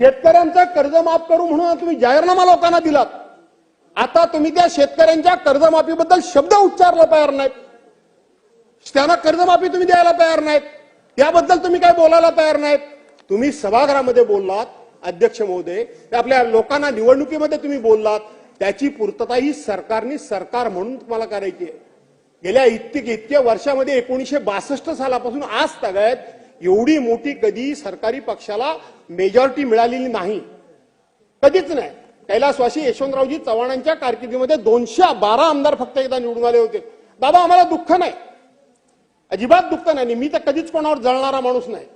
शेतकऱ्यांचं कर्ज माफ करू म्हणून तुम्ही जाहीरनामा लोकांना दिलात. आता तुम्ही त्या शेतकऱ्यांच्या कर्जमाफीबद्दल शब्द उच्चारला तयार नाहीत. त्यांना कर्जमाफी तुम्ही द्यायला तयार नाहीत. त्याबद्दल तुम्ही काय बोलायला तयार नाहीत. तुम्ही सभागृहामध्ये बोललात अध्यक्ष महोदय ते आपल्या लोकांना निवडणुकीमध्ये तुम्ही बोललात. त्याची पूर्तता ही सरकारने सरकार म्हणून तुम्हाला करायची आहे. गेल्या इतके इतक्या वर्षामध्ये एकोणीसशे बासष्ट सालापासून आज तगायत एवढी मोठी कधी सरकारी पक्षाला मेजॉरिटी मिळालेली नाही. कधीच नाही. कैलासवासी यशवंतरावजी चव्हाणांच्या कारकिर्दीमध्ये दोनशे बारा आमदार फक्त एकदा निवडून आले होते. दादा आम्हाला दुःख नाही. अजिबात दुःख नाही. मी तर कधीच कोणावर जळणारा माणूस नाही.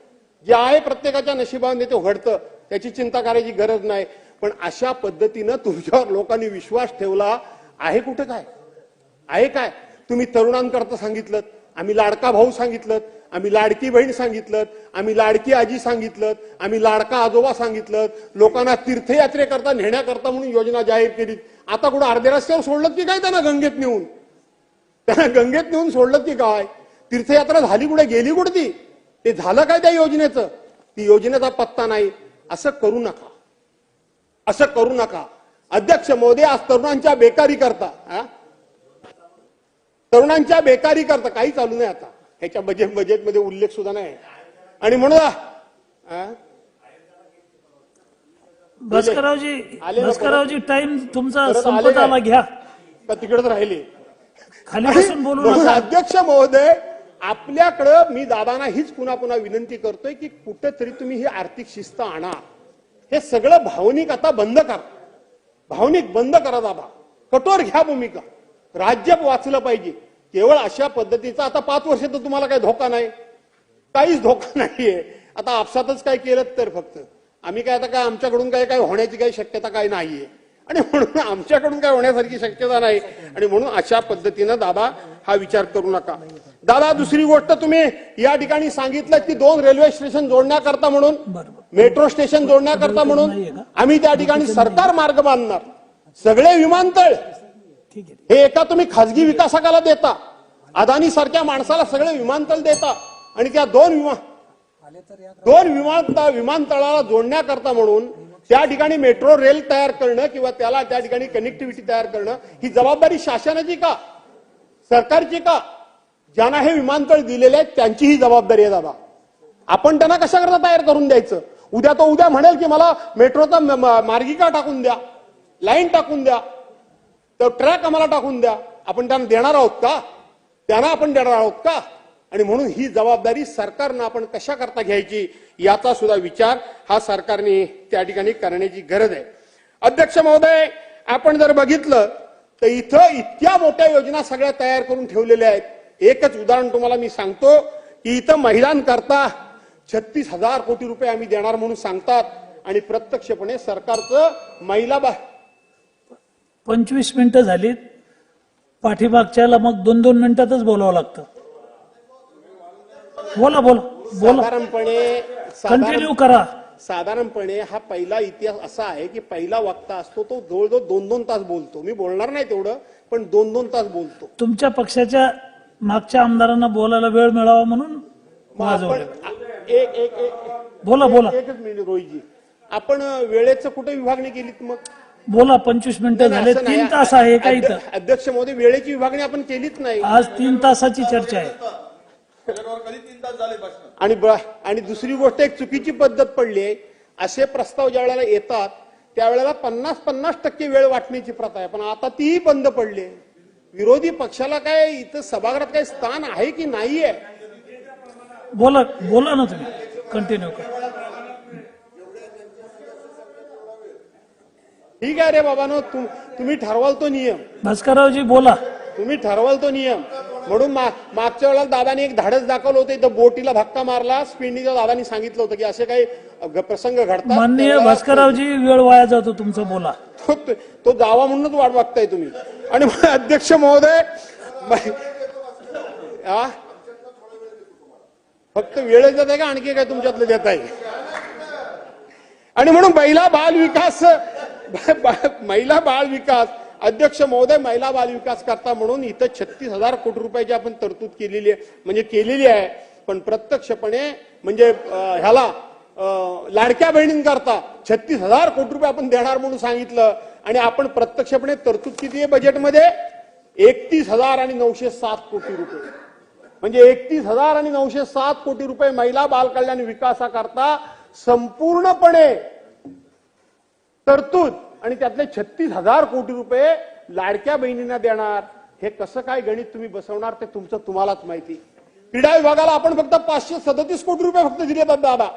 जे आहे प्रत्येकाच्या नशिबाने ते घडतं त्याची चिंता करायची गरज नाही. पण अशा पद्धतीनं तुमच्यावर लोकांनी विश्वास ठेवला आहे कुठं काय? आहे काय? तुम्ही तरुणांकरता सांगितलं. आम्ही लाडका भाऊ सांगितलं आम्ही लाडकी बहीण सांगितलं आम्ही लाडकी आजी सांगितलं आम्ही लाडका आजोबा सांगितलं लोकांना तीर्थयात्रेकरता नेण्याकरता म्हणून योजना जाहीर केली. आता कुठं अर्ध्या रस्त्यावर सोडलं की काय त्यांना गंगेत नेऊन? त्यांना गंगेत नेऊन सोडलं की काय? तीर्थयात्रा झाली कुठे गेली कुठे ती ते झालं काय त्या योजनेचं? ती योजनेचा पत्ता नाही. असं करू नका. असं करू नका. अध्यक्ष मोदी आज तरुणांच्या बेकारी करता हा? तरुणांच्या बेकारी करता काही चालू नाही आता. ह्याच्या बजेट बजेटमध्ये उल्लेख सुद्धा नाही. आणि म्हणून? भास्कररावजी ना भास्कररावजी टाइम तुमचा संपत? आला घ्या. का तिकडेच राहिले. खाली बसून बोलू म्हणून नका. अध्यक्ष महोदय आपल्याकडं मी दादांना हीच पुन्हा पुन्हा विनंती करतोय की कुठेतरी तुम्ही ही आर्थिक शिस्त आणा. हे सगळं भावनिक आता बंद करा. भावनिक बंद करा दादा. कठोर घ्या भूमिका. राज्य वाचलं पाहिजे. केवळ अशा पद्धतीचा आता पाच वर्ष तर तुम्हाला काही धोका नाही. काहीच धोका नाहीये. आता आपसातच काय केलं तर फक्त. आम्ही काय आता काय आमच्याकडून काय काय होण्याची काही शक्यता काय नाहीये. आणि म्हणून आमच्याकडून काय होण्यासारखी शक्यता नाही. आणि म्हणून अशा पद्धतीनं दादा हा विचार करू नका. दादा दुसरी गोष्ट तुम्ही या ठिकाणी सांगितलं की दोन रेल्वे स्टेशन जोडण्याकरता म्हणून मेट्रो स्टेशन जोडण्याकरता म्हणून? आम्ही त्या ठिकाणी सरकार मार्ग बांधणार. सगळे विमानतळ हे एका तुम्ही खासगी विकासकाला देता. अदानी सारख्या माणसाला सगळे विमानतळ देता. आणि त्या दोन विमान दोन विमान विमानतळाला जोडण्याकरता म्हणून त्या ठिकाणी मेट्रो रेल तयार करणं किंवा त्याला त्या ठिकाणी कनेक्टिव्हिटी तयार करणं ही जबाबदारी शासनाची का? सरकारची का? ज्यांना हे विमानतळ दिलेले आहेत त्यांची ही जबाबदारी आहे दादा. आपण त्यांना कशा करता तयार करून द्यायचं? उद्या तो उद्या म्हणेल की मला मेट्रोचा मार्गिका टाकून द्या. लाईन टाकून द्या. तर ट्रॅक आम्हाला टाकून द्या. आपण त्यांना देणार आहोत का? त्यांना आपण देणार आहोत का? आणि म्हणून ही जबाबदारी सरकारनं आपण कशा करता घ्यायची याचा सुद्धा विचार हा सरकारने त्या ठिकाणी करण्याची गरज आहे. अध्यक्ष महोदय आपण जर बघितलं तर इथं इतक्या मोठ्या योजना सगळ्या तयार करून ठेवलेल्या आहेत. एकच उदाहरण तुम्हाला मी सांगतो की इथं महिलांकरता छत्तीस हजार कोटी रुपये आम्ही देणार म्हणून सांगतात आणि प्रत्यक्षपणे सरकारचं महिला बा पंचवीस मिनिटं झालीत. पाठीमागच्याला मग दोन दोन मिनिटातच बोलावं लागतं. बोला बोला बोला. साधारणपणे साधारण कंटिन्यू करा. साधारणपणे हा पहिला इतिहास असा आहे की पहिला वक्ता असतो तो जवळजवळ दोन दोन तास बोलतो. मी बोलणार नाही तेवढं पण दोन दोन तास बोलतो. तुमच्या पक्षाच्या मागच्या आमदारांना बोलायला वेळ मिळावा म्हणून मग माझं आपण एक एक एक बोला बोला. एकच मिनिट रोहितजी. आपण वेळेचं कुठे विभागणी केलीत मग? बोला पंचवीस मिनिटं झाले असं नाही. तीन तास आहे का इथं? अध्य- अध्यक्ष मोदी वेळेची विभागणी आपण केलीच नाही. आज तीन तासाची चर्चा आहे. त्याच्यावर कधी तीन तास झाले भाषण आणि ब- आणि दुसरी गोष्ट एक चुकीची पद्धत पडली आहे. असे प्रस्ताव ज्या वेळेला येतात त्यावेळेला पन्नास पन्नास टक्के वेळ वाटण्याची प्रथा आहे. पण आता तीही बंद पडली आहे. विरोधी पक्षाला काय इथं सभागृहात काही स्थान आहे की नाहीये? बोला बोला ना तुम्ही. कंटिन्यू करा. ठीक आहे रे बाबानो तुम तुम्ही ठरवाल तो नियम. भास्कररावजी बोला. तुम्ही ठरवाल तो नियम. म्हणून मा- मागच्या वेळेला दादाने एक धाडस दाखवलं होतं इथं बोटीला धक्का मारला स्पिंडीच्या दादानी सांगितलं होतं की असे काही प्रसंग घडतात. माननीय त्यावेळेला भास्कररावजी वेळ वाया जातो तुमचं बोला. तो तो जावा म्हणूनच वाट बघताय तुम्ही. आणि अध्यक्ष महोदय? फक्त वेळेत देत आहे का? आणखी काय तुमच्यातलं देत आहे आणि म्हणून महिला बाल विकास महिला बाळ विकास अध्यक्ष महोदय महिला बाल विकास करता म्हणून इथं छत्तीस हजार कोटी रुपयाची आपण तरतूद केलेली आहे म्हणजे केलेली आहे. पण प्रत्यक्षपणे म्हणजे ह्याला लाडक्या बहिणींकरता छत्तीस हजार कोटी रुपये आपण देणार म्हणून सांगितलं. आणि आपण प्रत्यक्षपणे तरतूद किती आहे बजेटमध्ये एकतीस हजार आणि नऊशे सात कोटी रुपये. म्हणजे एकतीस हजार आणि नऊशे सात कोटी रुपये महिला बाल कल्याण विकासाकरता संपूर्णपणे तरतूद. आणि त्यातले छत्तीस हजार कोटी रुपये लाडक्या बहिणींना देणार. हे कसं काय गणित तुम्ही बसवणार ते तुमचं तुम्हालाच माहिती. क्रीडा विभागाला आपण फक्त पाचशे सदतीस कोटी रुपये फक्त दिले दादा.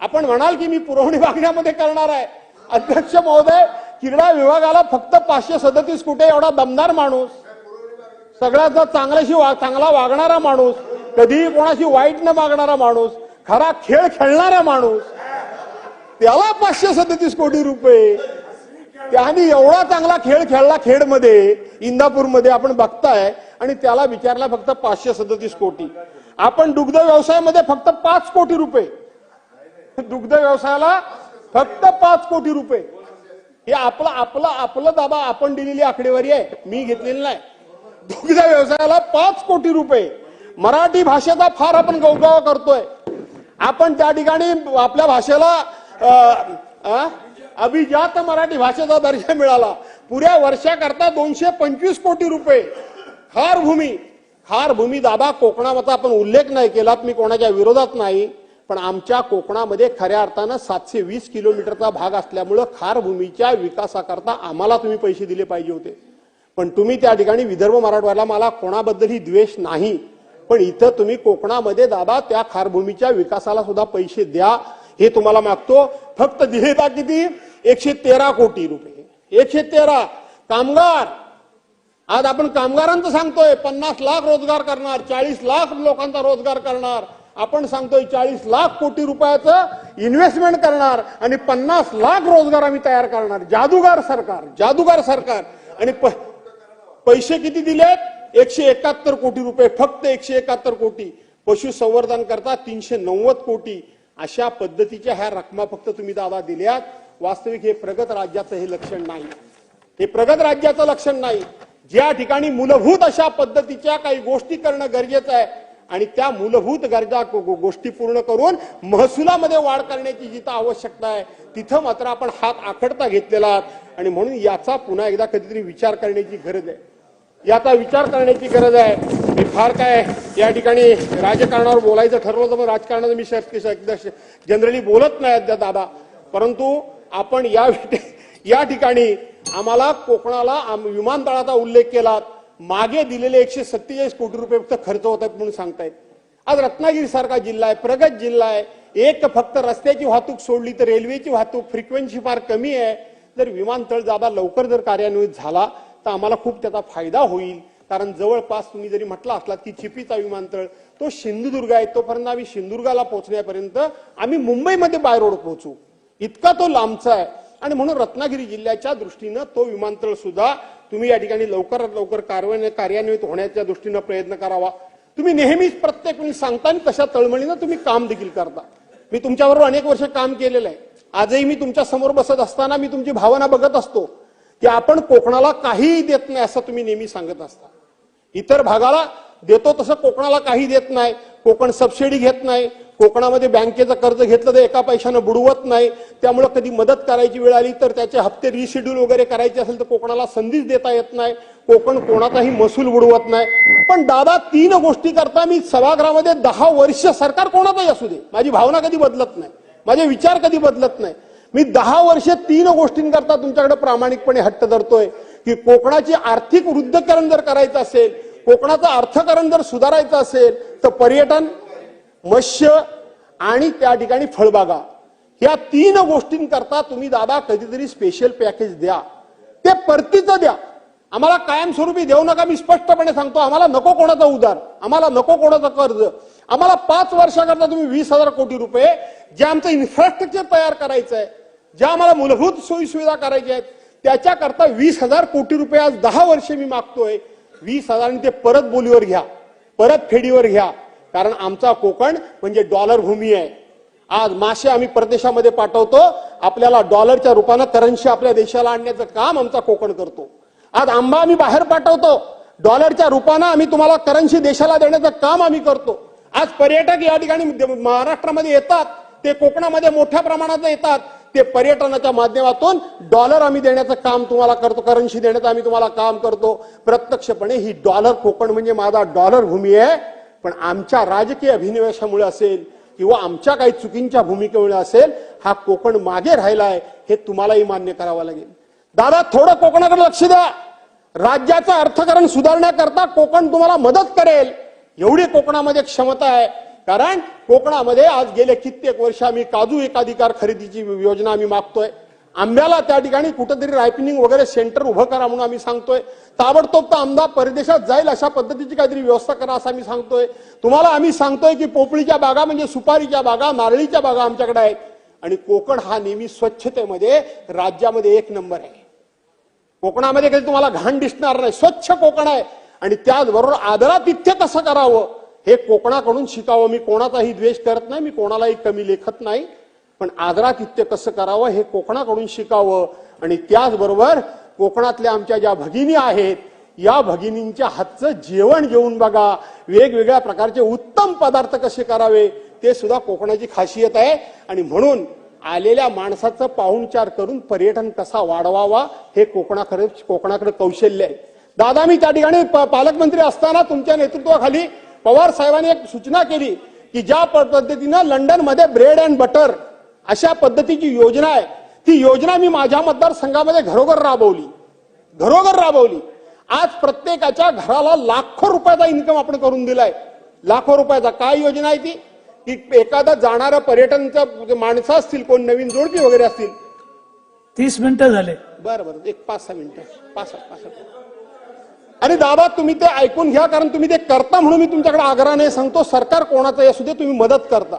आपण म्हणाल की मी पुरवणी मागण्यामध्ये करणार आहे. अध्यक्ष महोदय क्रीडा विभागाला फक्त पाचशे सदतीस कोटी एवढा दमदार माणूस. सगळ्यात चांगल्याशी वा- चांगला वागणारा माणूस. कधीही कोणाशी वाईट न मागणारा माणूस. खरा खेळ खेळणारा माणूस. त्याला पाचशे सदतीस कोटी रुपये. त्याने एवढा चांगला खेळ खेळला खेडमध्ये इंदापूरमध्ये आपण बघताय आणि त्याला विचारला फक्त पाचशे सदतीस कोटी. आपण दुग्ध व्यवसायामध्ये फक्त पाच कोटी रुपये. दुग्ध व्यवसायाला फक्त पाच कोटी रुपये. हे आपलं आपलं आपलं दाबा आपण दिलेली आकडेवारी आहे. मी घेतलेली नाही. दुग्ध व्यवसायाला पाच कोटी रुपये. मराठी भाषेचा फार आपण गौगावा करतोय. आपण त्या ठिकाणी आपल्या भाषेला अभिजात मराठी भाषेचा दर्जा मिळाला. पुऱ्या वर्षाकरता दोनशे पंचवीस कोटी रुपये. खार भूमी. खार भूमी दाबा कोकणाचा आपण उल्लेख नाही केलात मी कोणाच्या विरोधात नाही पण आमच्या कोकणामध्ये खऱ्या अर्थानं सातशे वीस किलोमीटरचा भाग असल्यामुळं खार भूमीच्या विकासाकरता आम्हाला तुम्ही पैसे दिले पाहिजे होते. पण तुम्ही त्या ठिकाणी विदर्भ मराठवाड्याला मला कोणाबद्दलही द्वेष नाही. पण इथं तुम्ही कोकणामध्ये दाबा त्या खारभूमीच्या विकासाला सुद्धा पैसे द्या. हे तुम्हाला मागतो. फक्त दिले का किती? एकशे तेरा कोटी रुपये. एकशे तेरा. कामगार. आज आपण कामगारांचं सांगतोय. पन्नास लाख रोजगार करणार चाळीस लाख लोकांचा रोजगार करणार. आपण सांगतोय चाळीस लाख कोटी रुपयाचं इन्व्हेस्टमेंट करणार आणि पन्नास लाख रोजगार आम्ही तयार करणार. जादूगार सरकार जादूगार सरकार. आणि प- पैसे किती दिलेत? एकशे एकाहत्तर कोटी रुपये. फक्त एकशे एकाहत्तर कोटी. पशुसंवर्धन करता तीनशे नव्वद कोटी. अशा पद्धतीच्या ह्या रकमा फक्त तुम्ही दादा दिल्यात. वास्तविक हे प्रगत राज्याचं हे लक्षण नाही. हे प्रगत राज्याचं लक्षण नाही. ज्या ठिकाणी मूलभूत अशा पद्धतीच्या काही गोष्टी करणं गरजेचं आहे आणि त्या मूलभूत गरजा गो- गोष्टी पूर्ण करून महसुलामध्ये वाढ करण्याची जिथं आवश्यकता आहे तिथं मात्र आपण हात आखडता घेतलेला आहात. आणि म्हणून याचा पुन्हा एकदा कधीतरी विचार करण्याची गरज आहे. याचा विचार करण्याची गरज आहे. मी फार काय या ठिकाणी राजकारणावर बोलायचं ठरवलं तर मग राजकारणाचं मी जनरली बोलत नाही अद्या दादा. परंतु आपण या या ठिकाणी आम्हाला कोकणाला विमानतळाचा उल्लेख केला. मागे दिलेले एकशे सत्तेचाळीस कोटी रुपये फक्त खर्च होत आहेत म्हणून सांगतायत. आज रत्नागिरी सारखा जिल्हा आहे प्रगत जिल्हा आहे. एक फक्त रस्त्याची वाहतूक सोडली तर रेल्वेची वाहतूक फ्रिक्वेन्सी फार कमी आहे. जर विमानतळ जादा लवकर जर कार्यान्वित झाला तर आम्हाला खूप त्याचा फायदा होईल. कारण जवळपास तुम्ही जरी म्हटलं असलात की चिपीचा विमानतळ तो सिंधुदुर्ग आहे तोपर्यंत आम्ही सिंधुदुर्गाला पोहोचण्यापर्यंत आम्ही मुंबईमध्ये बाय रोड पोहोचू. इतका तो लांबचा आहे. आणि म्हणून रत्नागिरी जिल्ह्याच्या दृष्टीनं तो विमानतळ सुद्धा तुम्ही या ठिकाणी लवकरात लवकर कार्यान्वित कार्यान्वित होण्याच्या दृष्टीनं प्रयत्न करावा. तुम्ही नेहमीच प्रत्येक वेळी सांगता आणि तशा तळमळीनं तुम्ही काम देखील करता. मी तुमच्याबरोबर अनेक वर्ष काम केलेलं आहे. आजही मी तुमच्यासमोर बसत असताना मी तुमची भावना बघत असतो. की आपण कोकणाला काहीही देत नाही असं तुम्ही नेहमी सांगत असता. इतर भागाला देतो तसं कोकणाला काही देत नाही. कोकण सबसिडी घेत नाही. कोकणामध्ये बँकेचं कर्ज घेतलं तर एका पैशानं बुडवत नाही. त्यामुळं कधी मदत करायची वेळ आली तर त्याचे हप्ते रिशेड्यूल वगैरे करायचे असेल तर कोकणाला संधीच देता येत नाही. कोकण कोणाचाही महसूल बुडवत नाही. पण दादा तीन गोष्टी करता मी सभागृहामध्ये दहा वर्ष सरकार कोणाचाही असू दे. माझी भावना कधी बदलत नाही. माझे विचार कधी बदलत नाही. मी दहा वर्ष तीन गोष्टींकरता तुमच्याकडे प्रामाणिकपणे हट्ट धरतोय की कोकणाची आर्थिक वृद्धकरण जर करायचं असेल कोकणाचं अर्थकरण जर सुधारायचं असेल तर पर्यटन मत्स्य आणि त्या ठिकाणी फळबागा या तीन गोष्टींकरता तुम्ही दादा कधीतरी स्पेशल पॅकेज द्या. ते परतीचं द्या. आम्हाला कायमस्वरूपी देऊ नका मी स्पष्टपणे सांगतो आम्हाला नको कोणाचा उधार आम्हाला नको कोणाचं कर्ज. आम्हाला पाच वर्षाकरता तुम्ही वीस हजार कोटी रुपये जे आमचं इन्फ्रास्ट्रक्चर तयार करायचं आहे ज्या आम्हाला मूलभूत सोयीसुविधा करायच्या आहेत त्याच्याकरता वीस हजार कोटी रुपये आज दहा वर्षे मी मागतोय. वीस हजार आणि ते परत बोलीवर घ्या परत फेडीवर घ्या. कारण आमचा कोकण म्हणजे डॉलर भूमी आहे. आज मासे आम्ही परदेशामध्ये पाठवतो आपल्याला डॉलरच्या रूपानं करन्सी आपल्या देशाला आणण्याचं काम आमचा कोकण करतो. आज आंबा आम्ही बाहेर पाठवतो. डॉलरच्या रूपानं आम्ही तुम्हाला करन्सी देशाला देण्याचं काम आम्ही करतो. आज पर्यटक या ठिकाणी महाराष्ट्रामध्ये येतात. ते कोकणामध्ये मोठ्या प्रमाणात येतात. ते पर्यटनाच्या माध्यमातून डॉलर आम्ही देण्याचं काम तुम्हाला करतो. करन्सी देण्याचं आम्ही तुम्हाला काम करतो. प्रत्यक्षपणे ही डॉलर कोकण म्हणजे माझा डॉलर भूमी आहे. पण आमच्या राजकीय अभिनिवेशामुळे असेल किंवा आमच्या काही चुकींच्या भूमिकेमुळे असेल हा कोकण मागे राहिलाय हे तुम्हालाही मान्य करावं लागेल. दादा थोडं कोकणाकडे लक्ष द्या. राज्याचं अर्थकारण सुधारण्याकरता कोकण तुम्हाला मदत करेल. एवढी कोकणामध्ये क्षमता आहे. कारण कोकणामध्ये आज गेले कित्येक वर्ष आम्ही काजू एकाधिकार खरेदीची योजना आम्ही मागतोय. आंब्याला त्या ठिकाणी कुठेतरी रायपिनिंग वगैरे सेंटर उभं करा म्हणून आम्ही सांगतोय. ताबडतोब तर आमदार परदेशात जाईल अशा पद्धतीची काहीतरी व्यवस्था करा असं आम्ही सांगतोय. तुम्हाला आम्ही सांगतोय की पोपळीच्या बागा म्हणजे सुपारीच्या बागा नारळीच्या बागा आमच्याकडे आहेत. आणि कोकण हा नेहमी स्वच्छतेमध्ये राज्यामध्ये एक नंबर आहे. कोकणामध्ये कधी तुम्हाला घाण दिसणार नाही. स्वच्छ कोकण आहे. आणि त्याचबरोबर आदरातिथ्य कसं करावं? हे कोकणाकडून शिकावं. मी कोणाचाही द्वेष करत नाही मी कोणालाही कमी लेखत नाही. पण आदरातिथ्य कसं करावं हे कोकणाकडून शिकावं. आणि त्याचबरोबर कोकणातल्या आमच्या ज्या भगिनी आहेत या भगिनींच्या हातचं जेवण घेऊन बघा. वेगवेगळ्या प्रकारचे उत्तम पदार्थ कसे करावे ते सुद्धा कोकणाची खासियत आहे. आणि म्हणून आलेल्या माणसाचं पाहुणचार करून पर्यटन कसा वाढवावा हे कोकणाकडे कोकणाकडे कौशल्य आहे. दादा मी त्या ठिकाणी प- पालकमंत्री असताना तुमच्या नेतृत्वाखाली पवार साहेबांनी एक सूचना केली की ज्या पद्धतीनं लंडनमध्ये ब्रेड अँड बटर अशा पद्धतीची योजना आहे. ती योजना मी माझ्या मतदारसंघामध्ये घरोघर राबवली. घरोघर राबवली. आज प्रत्येकाच्या घराला लाखो रुपयाचा इन्कम आपण करून दिलाय. लाखो रुपयाचा. काय योजना आहे ती? की एखादा जाणारं पर्यटनचं माणसं असतील कोण नवीन जोडपी वगैरे असतील. तीस मिनिटं झाले. बरं बरं एक पाच सहा मिनिटं. पाच सहा पाच सहा. आणि दादा तुम्ही ते ऐकून घ्या कारण तुम्ही ते करता म्हणून मी तुमच्याकडे आग्रहाने सांगतो. सरकार कोणाचं असू दे तुम्ही मदत करता.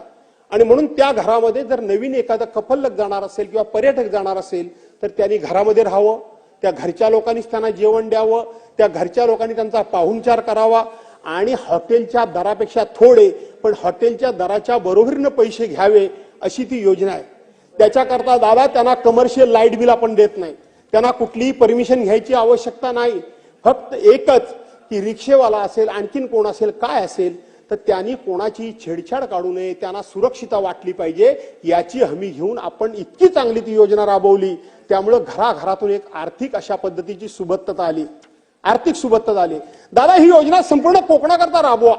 आणि म्हणून त्या घरामध्ये जर नवीन एखादा कपल्लक जाणार असेल किंवा पर्यटक जाणार असेल तर त्यांनी घरामध्ये राहावं. त्या घरच्या लोकांनीच त्यांना जेवण द्यावं. त्या घरच्या लोकांनी त्यांचा पाहुणचार करावा. आणि हॉटेलच्या दरापेक्षा थोडे पण हॉटेलच्या दराच्या बरोबरीनं पैसे घ्यावे अशी ती योजना आहे. त्याच्याकरता दादा त्यांना कमर्शियल लाइट बिल आपण देत नाही. त्यांना कुठलीही परमिशन घ्यायची आवश्यकता नाही. फक्त एकच की रिक्षेवाला असेल आणखीन कोण असेल काय असेल तर त्यांनी कोणाची छेडछाड काढू नये त्यांना सुरक्षिता वाटली पाहिजे याची हमी घेऊन आपण इतकी चांगली ती योजना राबवली. त्यामुळं घराघरातून एक आर्थिक अशा पद्धतीची सुबत्तता आली. आर्थिक सुबत्ता झाली. दादा ही योजना संपूर्ण कोकणाकरता राबवा.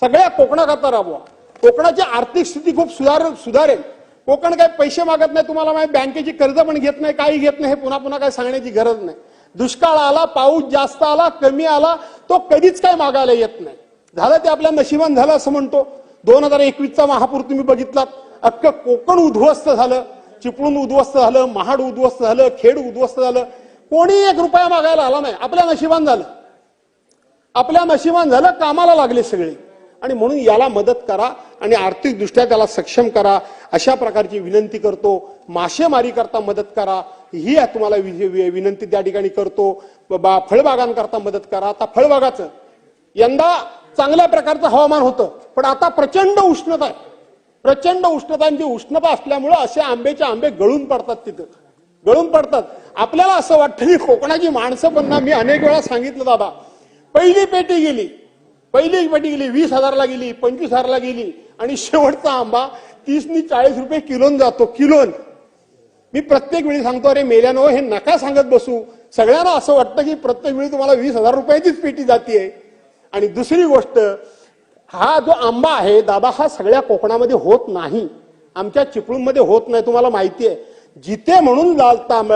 सगळ्या कोकणाकरता राबवा. कोकणाची आर्थिक स्थिती खूप सुधार सुधारेल. कोकण काही पैसे मागत नाही तुम्हाला माहिती बँकेची कर्ज पण घेत नाही काही घेत नाही हे पुन्हा पुन्हा काही सांगण्याची गरज नाही. दुष्काळ आला पाऊस जास्त आला कमी आला तो कधीच काय मागायला येत नाही. झालं ते आपल्या नशिबान झालं असं म्हणतो. दोन हजार एकवीसचा महापूर तुम्ही बघितलात. अख्खं कोकण उद्ध्वस्त झालं. चिपळूण उद्ध्वस्त झालं महाड उद्ध्वस्त झालं खेड उद्ध्वस्त झालं. कोणी एक रुपया मागायला आला नाही. आपल्या नशिबान झालं. आपल्या नशिबान झालं कामाला लागले सगळे. आणि म्हणून याला मदत करा आणि आर्थिकदृष्ट्या त्याला सक्षम करा. अशा प्रकारची विनंती करतो. मासेमारी करता मदत करा. ही तुम्हाला विनंती त्या ठिकाणी करतो. बा फळबागांकरता मदत करा. आता फळबागाचं. यंदा चांगल्या प्रकारचं हवामान होतं. पण आता प्रचंड उष्णता आहे. प्रचंड उष्णता आणि उष्णता असल्यामुळं असे आंब्याचे आंबे गळून पडतात तिथं. गळून पडतात. आपल्याला असं वाटतं की कोकणाची माणसं पण ना. मी अनेक वेळा सांगितलं दादा पहिली पेटी गेली. पहिली पेटी गेली वीस हजारला गेली पंचवीस हजारला गेली आणि शेवटचा आंबा तीसनी चाळीस रुपये किलोन जातो किलोन. मी प्रत्येक वेळी सांगतो अरे मेल्यानो हे नका सांगत बसू. सगळ्यांना असं वाटतं की प्रत्येक वेळी तुम्हाला वीस हजार रुपयाचीच पेटी जाते आणि दुसरी गोष्ट हा जो आंबा आहे दादा हा सगळ्या कोकणामध्ये होत नाही. आमच्या चिपळूणमध्ये होत नाही तुम्हाला माहिती आहे जिथे म्हणून लाल तांब-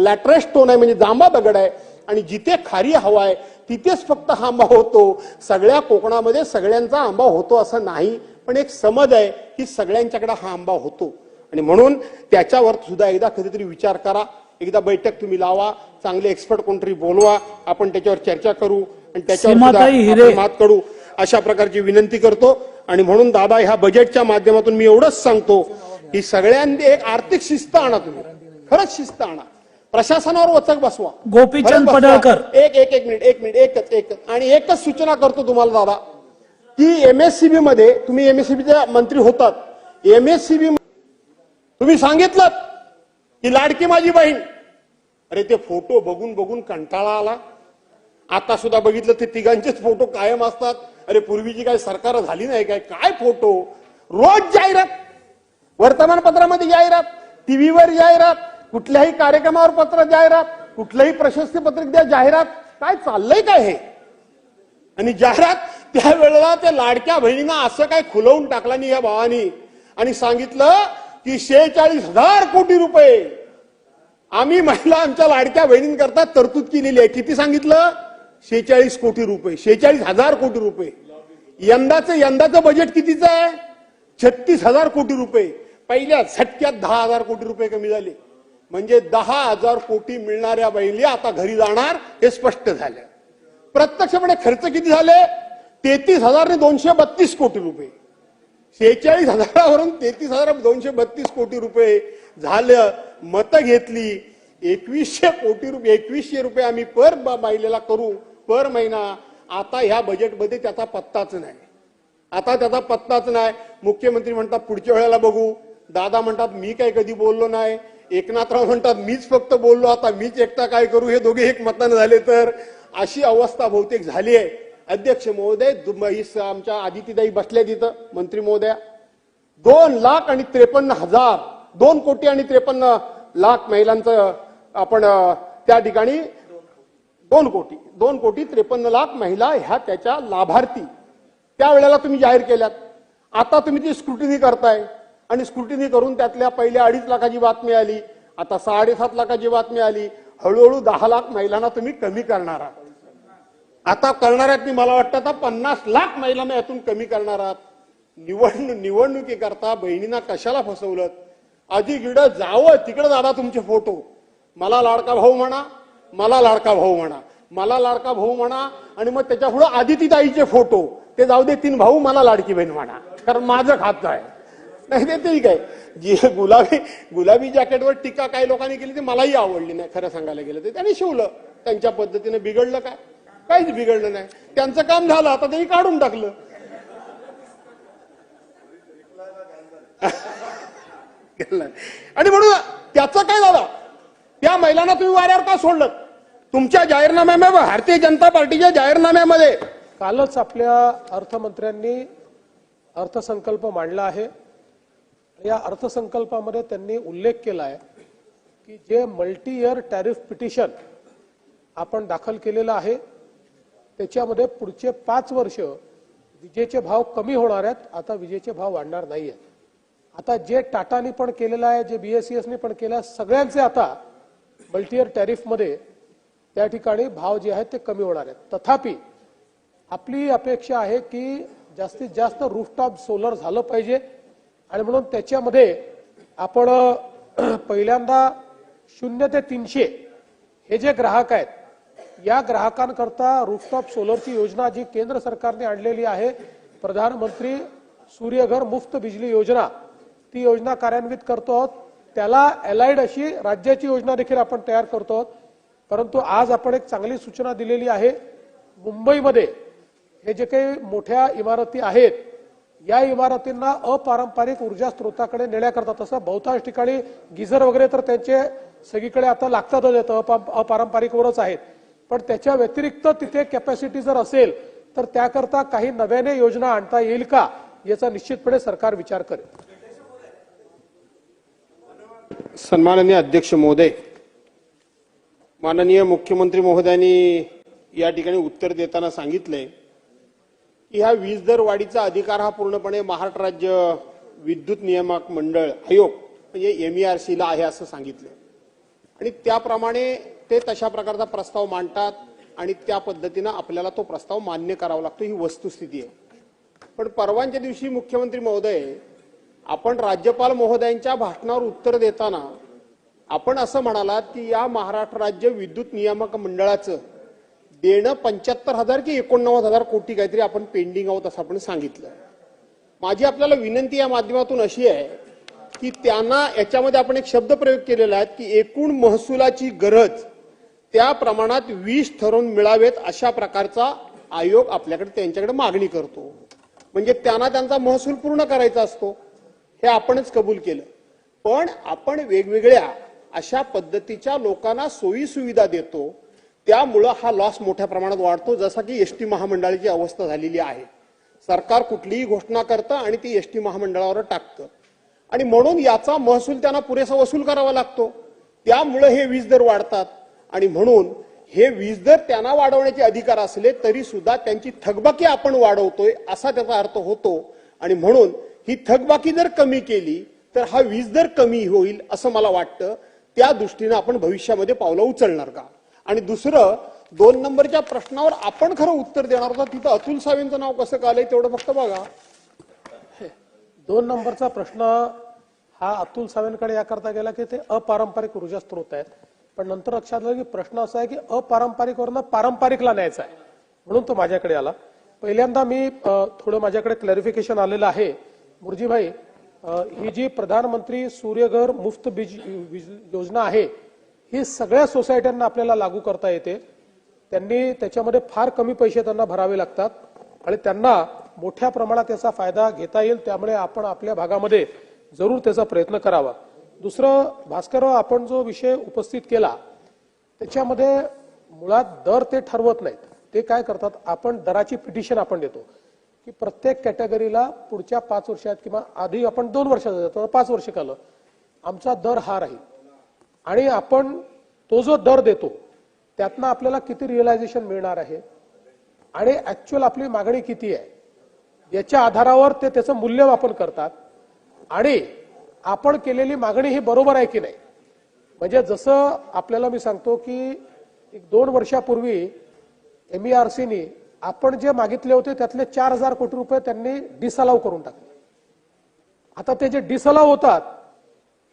लॅट्रेस स्टोन आहे म्हणजे जांबा दगड आहे आणि जिथे खारी हवा आहे तिथेच फक्त हा आंबा होतो. सगळ्या कोकणामध्ये सगळ्यांचा आंबा होतो असं नाही पण एक समज आहे की सगळ्यांच्याकडे हा आंबा होतो. आणि म्हणून त्याच्यावर सुद्धा एकदा कधीतरी विचार करा. एकदा बैठक तुम्ही लावा चांगले एक्सपर्ट कोणतरी बोलवा आपण त्याच्यावर चर्चा करू आणि त्याच्यावर मात करू. अशा प्रकारची विनंती करतो. आणि म्हणून दादा ह्या बजेटच्या माध्यमातून मी एवढंच सांगतो की सगळ्यांनी एक आर्थिक शिस्त आणा तुम्ही. खरंच शिस्त आणा. प्रशासनावर वचक बसवा. गोपीचंद. पडळकर. एक एक एक मिनिट एक मिनिट एकच एकच. आणि एकच सूचना करतो तुम्हाला दादा. की एमएससीबी मध्ये तुम्ही एमएससीबीचे मंत्री होतात. एमएससीबी तुम्ही सांगितलं की लाडकी माझी बहीण. अरे ते फोटो बघून बघून कंटाळा आला. आता सुद्धा बघितलं ते तिघांचेच फोटो कायम असतात. अरे पूर्वीची काय सरकार झाली नाही काय काय फोटो? रोज जाहिरात वर्तमानपत्रामध्ये जाहिरात टीव्हीवर जाहिरात कुठल्याही कार्यक्रमावर पत्र जाहिरात कुठलंही प्रशस्ती पत्रिक द्या जाहिरात काय चाललंय काय हे? आणि जाहिरात त्यावेळेला त्या लाडक्या बहिणींना असं काय खुलवून टाकला नाही या भावानी. आणि सांगितलं की शेहेचाळीस हजार कोटी रुपये. आम्ही महिला आमच्या लाडक्या बहिणींकरता तरतूद केलेली आहे. किती सांगितलं? शेहेचाळीस कोटी रुपये शेहेचाळीस हजार कोटी रुपये. यंदाचं यंदाचं बजेट कितीचं आहे? छत्तीस हजार कोटी रुपये. पहिल्या झटक्यात दहा हजार कोटी रुपये कमी झाले. म्हणजे दहा हजार कोटी मिळणाऱ्या बैली आता घरी जाणार हे स्पष्ट झालं. प्रत्यक्षपणे खर्च किती झाले? तेहतीस हजार दोनशे बत्तीस कोटी रुपये. शेहेचाळीस हजारावरून तेहतीस हजार दोनशे बत्तीस कोटी रुपये झालं. मतं घेतली. एकवीसशे कोटी रुपये एकवीसशे रुपये आम्ही पर ब- करू पर महिना. आता ह्या बजेटमध्ये त्याचा पत्ताच नाही. आता त्याचा पत्ताच नाही. मुख्यमंत्री म्हणतात पुढच्या वेळेला बघू. दादा म्हणतात मी काय कधी बोललो नाही? एकनाथराव म्हणतात मीच फक्त बोललो आता मीच एकटा काय करू? हे दोघे एक मतानं झाले तर अशी अवस्था बहुतेक झाली आहे. अध्यक्ष महोदय दु- आमच्या आदितीदाई बसल्या तिथं मंत्री महोदया. दोन लाख आणि त्रेपन्न हजार दोन कोटी आणि त्रेपन्न लाख महिलांचं आपण त्या ठिकाणी दोन कोटी दोन कोटी त्रेपन्न लाख महिला ह्या त्याच्या लाभार्थी. त्यावेळेला तुम्ही जाहीर केल्यात. आता तुम्ही ती स्क्रुटिनी करताय. आणि स्क्रुटिनी करून त्यातल्या पहिल्या अडीच लाखाची बातमी आली. आता साडेसात लाखाची बातमी आली. हळूहळू दहा लाख महिलांना तुम्ही कमी करणार आहात. आता करणार आहेत मी मला वाटतं आता पन्नास लाख महिलांना यातून कमी करणार आहात. निवडणूक निवडणुकीकरता बहिणींना कशाला फसवलं आधी गिड जावं तिकडे दादा तुमचे फोटो. मला लाडका भाऊ म्हणा मला लाडका भाऊ म्हणा. मला लाडका भाऊ म्हणा आणि मग त्याच्या पुढे आदिती ताईचे फोटो. ते जाऊ दे तीन भाऊ मला लाडकी बहीण म्हणा. कारण माझं खातं आहे. नाही ते ठीक आहे. जी गुलाबी गुलाबी जॅकेटवर टीका काही लोकांनी केली ती मलाही आवडली नाही खरं सांगायला गेलं ते त्यांनी शिवलं. त्यांच्या पद्धतीने बिघडलं काय? काहीच बिघडलं नाही. त्यांचं काम झालं आता त्यांनी काढून टाकलं. आणि म्हणून त्याचं काय झालं? त्या महिलांना तुम्ही वाऱ्यावर का सोडलं तुमच्या जाहीरनाम्यामध्ये भारतीय जनता पार्टीच्या जाहीरनाम्यामध्ये. कालच आपल्या अर्थमंत्र्यांनी अर्थसंकल्प मांडला आहे. या अर्थसंकल्पामध्ये त्यांनी उल्लेख केला आहे की जे मल्टी इयर टॅरिफ पिटिशन आपण दाखल केलेलं आहे त्याच्यामध्ये पुढचे पाच वर्ष विजेचे भाव कमी होणार आहेत आता विजेचे भाव वाढणार नाही आहेत आता जे टाटानी पण केलेलं आहे जे बीएसईएसने पण केलं आहे सगळ्यांचे आता मल्टीयर टॅरिफमध्ये त्या ठिकाणी भाव जे आहेत ते कमी होणार आहेत. तथापि आपली अपेक्षा आहे की जास्तीत जास्त रूफटॉप सोलर झालं पाहिजे. आणि म्हणून त्याच्यामध्ये आपण पहिल्यांदा शून्य ते तीनशे हे जे ग्राहक आहेत या ग्राहकांकरता रूफटॉप सोलरची योजना जी केंद्र सरकारने आणलेली आहे प्रधानमंत्री सूर्यघर मुफ्त बिजली योजना ती योजना कार्यान्वित करतो आहोत. त्याला अलाइड अशी राज्याची योजना देखील आपण तयार करतो आहोत. परंतु आज आपण एक चांगली सूचना दिलेली आहे. मुंबईमध्ये हे जे काही मोठ्या इमारती आहेत या इमारतींना अपारंपरिक ऊर्जा स्रोताकडे नेण्याकरता तसं बहुतांश ठिकाणी गिझर वगैरे तर त्यांचे सगळीकडे आता लागतातच येतं अपारंपरिकवरच आहेत. पण त्याच्या व्यतिरिक्त तिथे कॅपॅसिटी जर असेल तर त्याकरता काही नव्याने योजना आणता येईल का याचा निश्चितपणे सरकार विचार करेल. सन्माननीय अध्यक्ष महोदय माननीय मुख्यमंत्री महोदयांनी या ठिकाणी उत्तर देताना सांगितलंय. की ह्या वीज दर वाढीचा अधिकार हा पूर्णपणे महाराष्ट्र राज्य विद्युत नियामक मंडळ आयोग म्हणजे एमईआरसी ला आहे असं सांगितलं. आणि त्याप्रमाणे ते तशा प्रकारचा प्रस्ताव मांडतात आणि त्या पद्धतीनं आपल्याला तो प्रस्ताव मान्य करावा लागतो ही वस्तुस्थिती आहे. पण परवांच्या दिवशी मुख्यमंत्री महोदय आपण राज्यपाल महोदयांच्या भाषणावर उत्तर देताना आपण असं म्हणालात की या महाराष्ट्र राज्य विद्युत नियामक मंडळाचं देणं पंच्याहत्तर हजार की एकोणनव्वद हजार कोटी काहीतरी आपण पेंडिंग आहोत असं आपण सांगितलं. माझी आपल्याला विनंती या माध्यमातून अशी आहे की त्यांना याच्यामध्ये आपण एक शब्द प्रयोग केलेला आहे की एकूण महसुलाची गरज त्या प्रमाणात वीस ठरवून मिळावेत अशा प्रकारचा आयोग आपल्याकडे त्यांच्याकडे मागणी करतो. म्हणजे त्यांना त्यांचा महसूल पूर्ण करायचा असतो हे आपणच कबूल केलं. पण आपण वेगवेगळ्या अशा पद्धतीच्या लोकांना सोयी सुविधा देतो त्यामुळं हा लॉस मोठ्या प्रमाणात वाढतो जसा की एस टी महामंडळाची अवस्था झालेली आहे. सरकार कुठलीही घोषणा करतं आणि ती एस टी महामंडळावर टाकतं. आणि म्हणून याचा महसूल त्यांना पुरेसा वसूल करावा लागतो. त्यामुळं हे वीज दर वाढतात. आणि म्हणून हे वीज दर त्यांना वाढवण्याचे अधिकार असले तरी सुद्धा त्यांची थकबाकी आपण वाढवतोय असा त्याचा अर्थ होतो. आणि म्हणून ही थकबाकी जर कमी केली तर हा वीज दर कमी होईल असं मला वाटतं. त्या दृष्टीनं आपण भविष्यामध्ये पावलं उचलणार का? आणि दुसरं दोन नंबरच्या प्रश्नावर आपण खरं उत्तर देणार होता. तिथं अतुल सावेंचं नाव कसं कालंय तेवढं फक्त बघा. दोन नंबरचा प्रश्न हा अतुल सावेंकडे याकरता गेला की ते अपारंपरिक ऊर्जा स्रोत आहेत. पण नंतर लक्षात आलं की प्रश्न असा आहे की अपारंपरिकवरनं पारंपरिकला न्यायचा आहे. म्हणून तो माझ्याकडे आला. पहिल्यांदा मी थोडं माझ्याकडे क्लॅरिफिकेशन आलेलं आहे. मुरजीभाई ही जी प्रधानमंत्री सूर्यघर मुफ्त बीज योजना आहे ही सगळ्या सोसायट्यांना आपल्याला लागू करता येते. त्यांनी त्याच्यामध्ये फार कमी पैसे त्यांना भरावे लागतात आणि त्यांना मोठ्या प्रमाणात त्याचा फायदा घेता येईल त्यामुळे आपण आपल्या भागामध्ये जरूर त्याचा प्रयत्न करावा. दुसरं भास्करराव आपण जो विषय उपस्थित केला त्याच्यामध्ये मुळात दर ते ठरवत नाहीत. ते काय करतात आपण दराची पिटिशन आपण देतो. की प्रत्येक कॅटेगरीला पुढच्या पाच वर्षात किंवा आधी आपण दोन वर्षाचा देतो पाच वर्ष कालं. आमचा दर हा राहील. आणि आपण तो जो दर देतो त्यातनं आपल्याला किती रिअलायझेशन मिळणार आहे? आणि ऍक्च्युअल आपली मागणी किती आहे? याच्या आधारावर ते त्याचं मूल्यमापन करतात. आणि आपण केलेली मागणी ही बरोबर आहे की नाही? म्हणजे जसं आपल्याला मी सांगतो की एक दोन वर्षापूर्वी एम ई आर सीनी आपण जे मागितले होते त्यातले चार हजार कोटी रुपये त्यांनी डिसअलाव करून टाकले. आता ते जे डिसअलाव होतात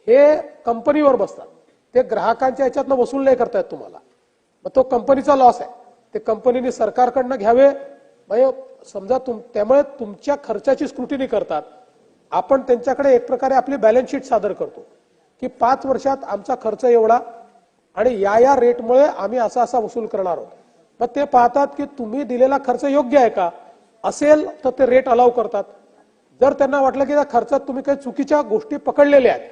हे कंपनीवर बसतात. ते ग्राहकांच्या ह्याच्यातनं वसूल नाही करतायत तुम्हाला. मग तो कंपनीचा लॉस आहे. ते कंपनीने सरकारकडनं घ्यावे. म्हणजे समजा तुम त्यामुळे तुमच्या खर्चाची स्क्रुटिनी करतात. आपण त्यांच्याकडे एक प्रकारे आपली बॅलन्स शीट सादर करतो. की पाच वर्षात आमचा खर्च एवढा आणि या या रेटमुळे आम्ही असा असा वसूल करणार आहोत. मग ते पाहतात की तुम्ही दिलेला खर्च योग्य आहे का? असेल तर ते रेट अलाव करतात. जर त्यांना वाटलं की त्या खर्चात तुम्ही काही चुकीच्या गोष्टी पकडलेल्या आहेत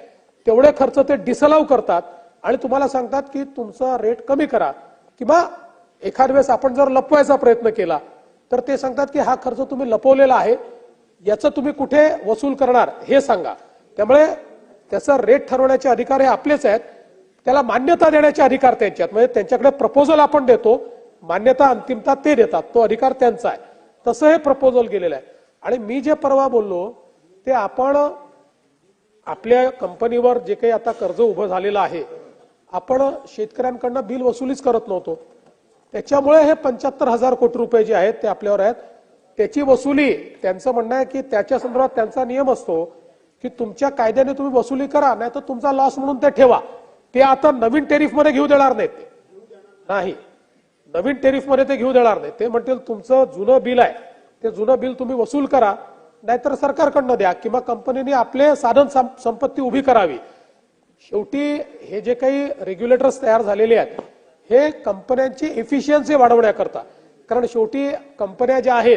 तेवढे खर्च ते डिसअलाव करतात. आणि तुम्हाला सांगतात की तुमचा रेट कमी करा. किंवा एखाद वेळेस आपण जर लपवायचा प्रयत्न केला तर ते सांगतात की हा खर्च तुम्ही लपवलेला आहे याचं तुम्ही कुठे वसूल करणार हे सांगा. त्यामुळे त्याचा रेट ठरवण्याचे अधिकार हे आपलेच आहेत. त्याला मान्यता देण्याचे अधिकार त्यांचे आहेत. म्हणजे त्यांच्याकडे प्रपोजल आपण देतो मान्यता अंतिमता ते देतात तो अधिकार त्यांचा आहे. तसं हे प्रपोजल गेलेलं आहे. आणि मी जे परवा बोललो ते आपण आपल्या कंपनीवर जे काही आता कर्ज उभं झालेलं आहे आपण शेतकऱ्यांकडनं बिल वसुलीच करत नव्हतो. त्याच्यामुळे हे पंच्याहत्तर हजार कोटी रुपये जे आहेत ते आपल्यावर आहेत. त्याची वसुली त्यांचं म्हणणं आहे की त्याच्या संदर्भात त्यांचा नियम असतो की तुमच्या कायद्याने तुम्ही वसुली करा नाही तर तुमचा लॉस म्हणून ते ठेवा. ते आता नवीन टेरिफमध्ये घेऊ देणार नाहीत. नाही. नवीन टेरिफमध्ये ते घेऊ देणार नाही ते म्हणतील तुमचं जुनं बिल आहे. ते जुनं बिल तुम्ही वसूल करा. नाहीतर सरकारकडनं द्या किंवा कंपनीने आपले साधन संपत्ती उभी करावी. शेवटी हे जे काही रेग्युलेटर्स तयार झालेले आहेत हे कंपन्यांची एफिशियन्सी वाढवण्याकरता. कारण शेवटी कंपन्या ज्या आहेत